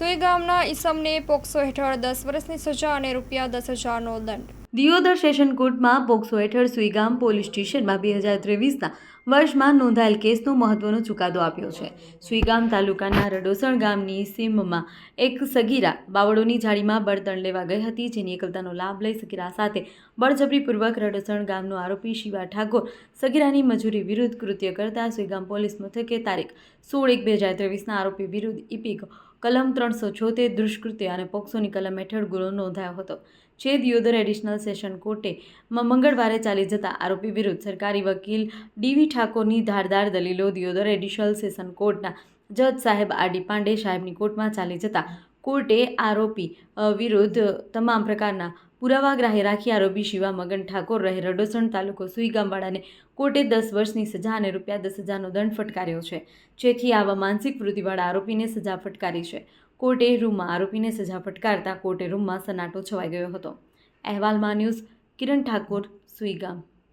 સુઈ ગામના ઈસમને પોક્સો હેઠળ દસ વર્ષની સજા અને રૂપિયા દસ હજારનો દંડ. દિયોદર સેશન કોર્ટમાં પોક્સો હેઠળ સુઈગામ પોલીસ સ્ટેશનમાં બે હજાર ત્રેવીસના વર્ષમાં નોંધાયેલ કેસનો મહત્વનો ચુકાદો આપ્યો છે. સુઈગામ તાલુકાના રડોસણ ગામની સીમમાં એક સગીરા બાવળોની જાળીમાં બળતણ લેવા ગઈ હતી, જેની એકલતાનો લાભ લઈ સગીરા સાથે બળજબરીપૂર્વક રડોસણ ગામનો આરોપી શિવા ઠાકોર સગીરાની મજૂરી વિરુદ્ધ કૃત્ય કરતા સુઈગામ પોલીસ મથકે તારીખ સોળ એક બે હજાર ત્રેવીસના આરોપી વિરુદ્ધ ઇપિક કલમ ત્રણસો છોતેર દુષ્કૃત્ય અને પોક્સોની કલમ હેઠળ ગુનો નોંધાયો હતો. છેદ યોદર એડિશનલ સેશન કોર્ટે મંગળવારે ચાલી જતા આરોપી વિરુદ્ધ સરકારી વકીલ ડીવી ઠાકોરની ધારદાર દલીલો દિયોદર એડિશનલ સેશન કોર્ટના જજ સાહેબ આર ડી પાંડે સાહેબની કોર્ટમાં ચાલી જતા કોર્ટે આરોપી વિરુદ્ધ તમામ પ્રકારના પુરાવા રાખી આરોપી શિવા મગન ઠાકોર રહે રડોસણ તાલુકો સુઈગામવાડાને કોર્ટે દસ વર્ષની સજા અને રૂપિયા દસ હજારનો દંડ ફટકાર્યો છે. જેથી આવા માનસિક વૃત્તિવાળા આરોપીને સજા ફટકારી છે. કોર્ટે રૂમમાં આરોપીને સજા ફટકારતા કોર્ટે રૂમમાં સનાટો છવાઈ ગયો હતો. અહેવાલમાં ન્યૂઝ કિરણ ઠાકોર, સુઈગામ.